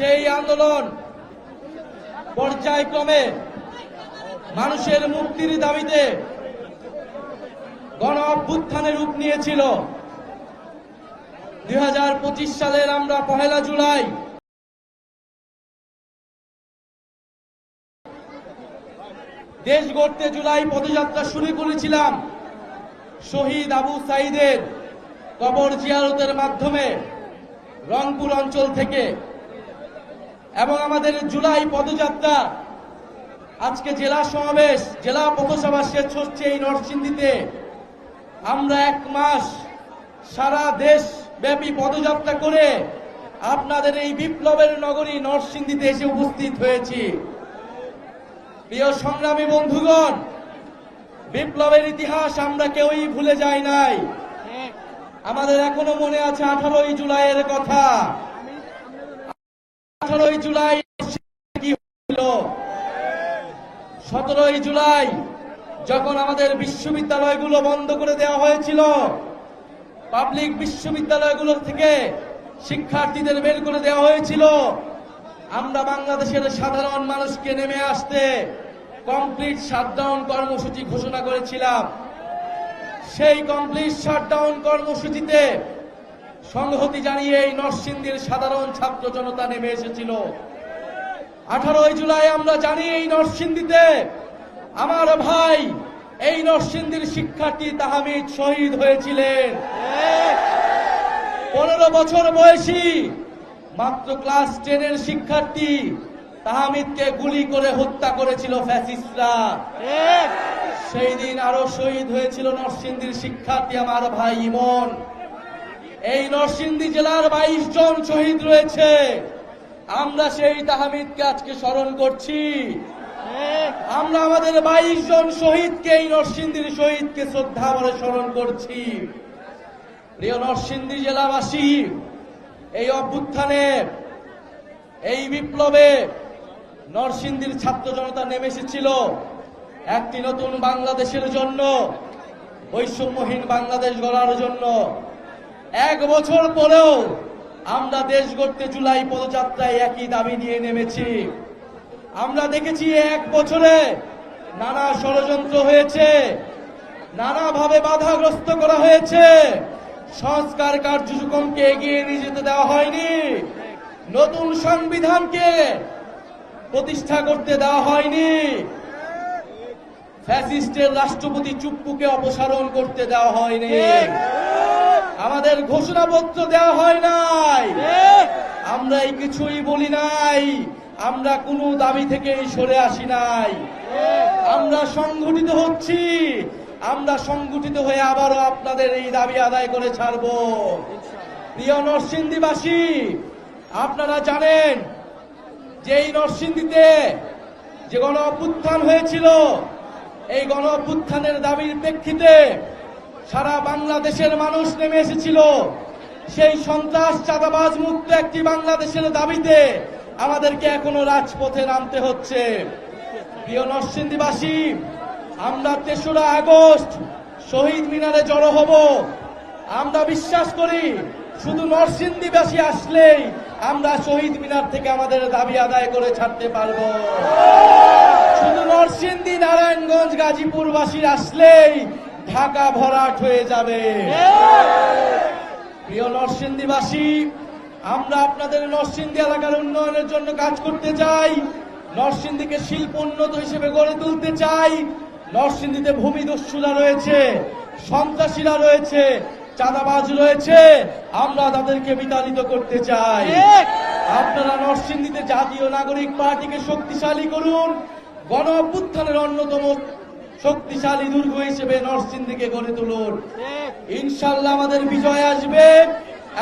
সেই আন্দোলন পর্যায়ক্রমে মানুষের মুক্তির দাবিতে গণ অভ্যুত্থানের রূপ নিয়েছিল। দুই সালের আমরা পহেলা জুলাই দেশ গড়তে জুলাই পদযাত্রা শুরু করেছিলাম। শহীদ আবু সাইদের কবর জিয়ারতের মাধ্যমে রংপুর অঞ্চল থেকে এবং আমাদের জুলাই পদযাত্রা, আজকে জেলা সমাবেশ, জেলা পথসভা শেষ হচ্ছে এই নরসিংদীতে। আমরা এক মাস সারা দেশ ব্যাপী পদযাত্রা করে আপনাদের এই বিপ্লবের নগরী নরসিংদীতে এসে উপস্থিত হয়েছি। প্রিয় সংগ্রামী বন্ধুগণ, বিপ্লবের ইতিহাস আমরা কেউই ভুলে যাই নাই। আমাদের এখনও মনে আছে আঠারোই জুলাইয়ের কথা। আঠারোই জুলাই কি হলো? সতেরোই জুলাই যখন আমাদের বিশ্ববিদ্যালয়গুলো বন্ধ করে দেওয়া হয়েছিল, পাবলিক বিশ্ববিদ্যালয়গুলো থেকে শিক্ষার্থীদের বের করে দেওয়া হয়েছিল, আমরা বাংলাদেশের সাধারণ মানুষকে নেমে আসতে কমপ্লিট শাটডাউন কর্মসূচি ঘোষণা করেছিলাম। সেই কমপ্লিট শাটডাউন কর্মসূচিতে সংহতি জানিয়ে এই নরসিংদীর সাধারণ ছাত্র জনতা নেমে এসেছিল। আঠারোই জুলাই আমরা জানি এই নরসিংদীতে আমার ভাই এই নরসিংদীর শিক্ষার্থী তাহামিদ শহীদ হয়েছিলেন। পনেরো বছর বয়সী মাত্র ক্লাস টেনের শিক্ষার্থী তাহামিদকে গুলি করে হত্যা করেছিল ফ্যাসিস্টরা। সেই দিন আরও শহীদ হয়েছিল নরসিংদীর শিক্ষার্থী আমার ভাই ইমন। এই নরসিংদী জেলার বাইশ জন শহীদ রয়েছে। আমরা সেই তাহামিদকে আজকে স্মরণ করছি। আমরা আমাদের বাইশ জন শহীদকে এই নরসিংদীর শহীদকে শ্রদ্ধা বলে স্মরণ করছি। প্রিয় নরসিংদী জেলাবাসী, এই অভ্যুত্থানে, এই বিপ্লবে নরসিংদীর ছাত্র জনতা নেমে এসেছিল। একটি নতুন বাংলাদেশের জন্য, বৈষম্যহীন বাংলাদেশ গড়ার জন্য। এক বছর পরেও আমরা দেশ গড়তে জুলাই পদযাত্রায় একই দাবি নিয়ে নেমেছি। আমরা দেখেছি এক বছরে নানা ষড়যন্ত্র হয়েছে, নানাভাবে বাধাগ্রস্ত করা হয়েছে। সংস্কার কার্যক্রমকে এগিয়ে নিয়ে যেতে দেওয়া হয়নি। নতুন সংবিধানকে প্রতিষ্ঠা করতে দেওয়া হয়নি। ফ্যাসিস্টের রাষ্ট্রপতি চুপ্পুকে অপসারণ করতে দেওয়া হয়নি। আমাদের ঘোষণাপত্র দেওয়া হয় নাই। আমরা এই কিছুই বলি নাই। আমরা কোনো দাবি থেকে সরে আসি নাই। আমরা সংগঠিত হচ্ছি। আমরা সংগঠিত হয়ে আবারও আপনাদের এই দাবি আদায় করে ছাড়ব। প্রিয় নরসিংদীবাসী আপনারা জানেন যে এই নরসিংদীতে যে গণ অভ্যুত্থান হয়েছিল এই গণ অভ্যুত্থানের দাবির প্রেক্ষিতে সারা বাংলাদেশের মানুষ নেমে এসেছিল। সেই সন্ত্রাস চাঁদাবাজ মুক্ত একটি বাংলাদেশের দাবিতে আমাদেরকে এখনও রাজপথে নামতে হচ্ছে। প্রিয় নরসিংদীবাসী, আমরা তেসরা আগস্ট শহীদ মিনারে জড়ো হব। আমরা বিশ্বাস করি শুধু নরসিংদীবাসী আসলেই আমরা শহীদ মিনার থেকে আমাদের দাবি আদায় করে ছাড়তে পারব। শুধু নরসিংদী, নারায়ণগঞ্জ, গাজীপুরবাসী আসলেই ঢাকা ভরাট হয়ে যাবে। প্রিয় নরসিংদীবাসী, আমরা আপনাদের নরসিংদী এলাকার উন্নয়নের জন্য কাজ করতে চাই। নরসিংদীকে শিল্প উন্নত হিসেবে গড়ে তুলতে চাই। নরসিংদীতে ভূমিদস্যুরা রয়েছে, সন্ত্রাসীরা রয়েছে, চাঁদাবাজ রয়েছে। আমরা তাদেরকে বিতাড়িত করতে চাই। আপনারা নরসিংদীতে জাতীয় নাগরিক পার্টিকে শক্তিশালী করুন। গণ অভ্যুত্থানের অন্যতম শক্তিশালী দুর্গ হিসেবে নরসিংদীকে গড়ে তুলুন। ইনশাল্লাহ আমাদের বিজয় আসবে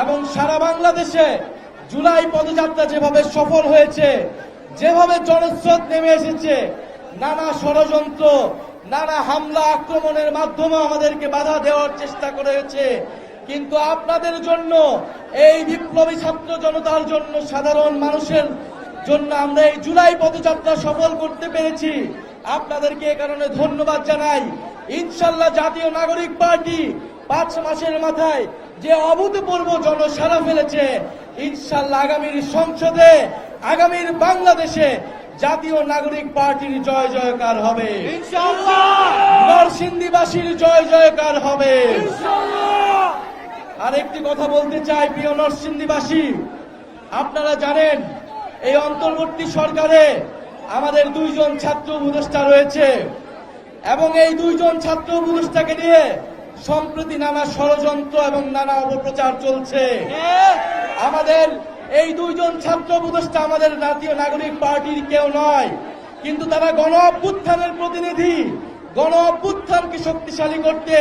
এবং সারা বাংলাদেশে জুলাই পদযাত্রা যেভাবে সফল হয়েছে, যেভাবে জনস্রোত নেমে এসেছে, নানা ষড়যন্ত্র, নানা হামলা আক্রমণের মাধ্যমে আমাদেরকে বাধা দেওয়ার চেষ্টা করেছে কিন্তু আপনাদের জন্য, এই বিপ্লবী ছাত্র জনতার জন্য, সাধারণ মানুষের জন্য আমরা এই জুলাই পদযাত্রা সফল করতে পেরেছি। আপনাদেরকে এ কারণে ধন্যবাদ জানাই। ইনশাল্লাহ জাতীয় নাগরিক পার্টি পাঁচ মাসের মাথায় যে অভূতপূর্ব জনসারা ফেলেছে ইনশাল্লাহ আগামীর সংসদে আগামীর বাংলাদেশে জাতীয় নাগরিক পার্টির জয় জয়কার হবে। নরসিংদীবাসীর জয় জয়কার হবে। আর একটি কথা বলতে চাই প্রিয় নরসিংদীবাসী। আপনারা জানেন এই অন্তর্বর্তী সরকারে আমাদের দুইজন ছাত্র উপদেষ্টা রয়েছে এবং এই দুইজন ছাত্র উপদেষ্টাকে নিয়ে সম্প্রতি নানা ষড়যন্ত্র এবং নানা অপপ্রচার চলছে। আমাদের এই দুইজন ছাত্র উপদেষ্টা আমাদের জাতীয় নাগরিক পার্টির কেউ নয়, কিন্তু তারা গণ অভ্যুত্থানের প্রতিনিধি। গণ অভ্যুত্থানকে শক্তিশালী করতে,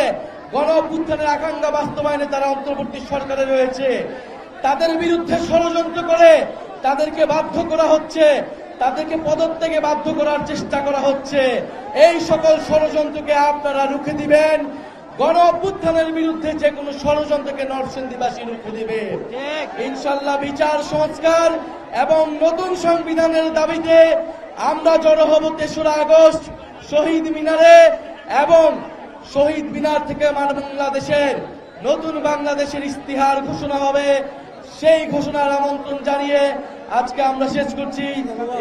গণ অভ্যুত্থানের আকাঙ্ক্ষা বাস্তবায়নে তারা অন্তর্বর্তী সরকারে রয়েছে। তাদের বিরুদ্ধে ষড়যন্ত্র করে তাদেরকে বাধ্য করা হচ্ছে। তাদেরকে পদত্যাগে বাধ্য করার চেষ্টা করা হচ্ছে। এই সকল ষড়যন্ত্রকে আপনারা রুখে দিবেন। গণ অভ্যুত্থানের বিরুদ্ধে যে কোনো ষড়যন্ত্রকে নরসিংদীবাসী রুখে দিবে। ইনশাল্লাহ বিচার, সংস্কার এবং নতুন সংবিধানের দাবিতে আমরা জড়ো হব তেসরা আগস্ট শহীদ মিনারে এবং শহীদ মিনার থেকে মান বাংলাদেশের নতুন বাংলাদেশের ইস্তিহার ঘোষণা হবে। সেই ঘোষণার আমন্ত্রণ জানিয়ে আজকে আমরা শেষ করছি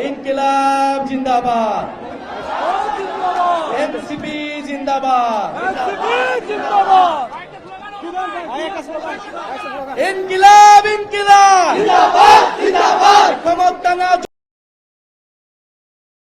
ইনকিলাব জিন্দাবাদ। এনসিপি জিন্দাবাদ। ইনকিলাব ইনকিলাব। ক্ষমতা না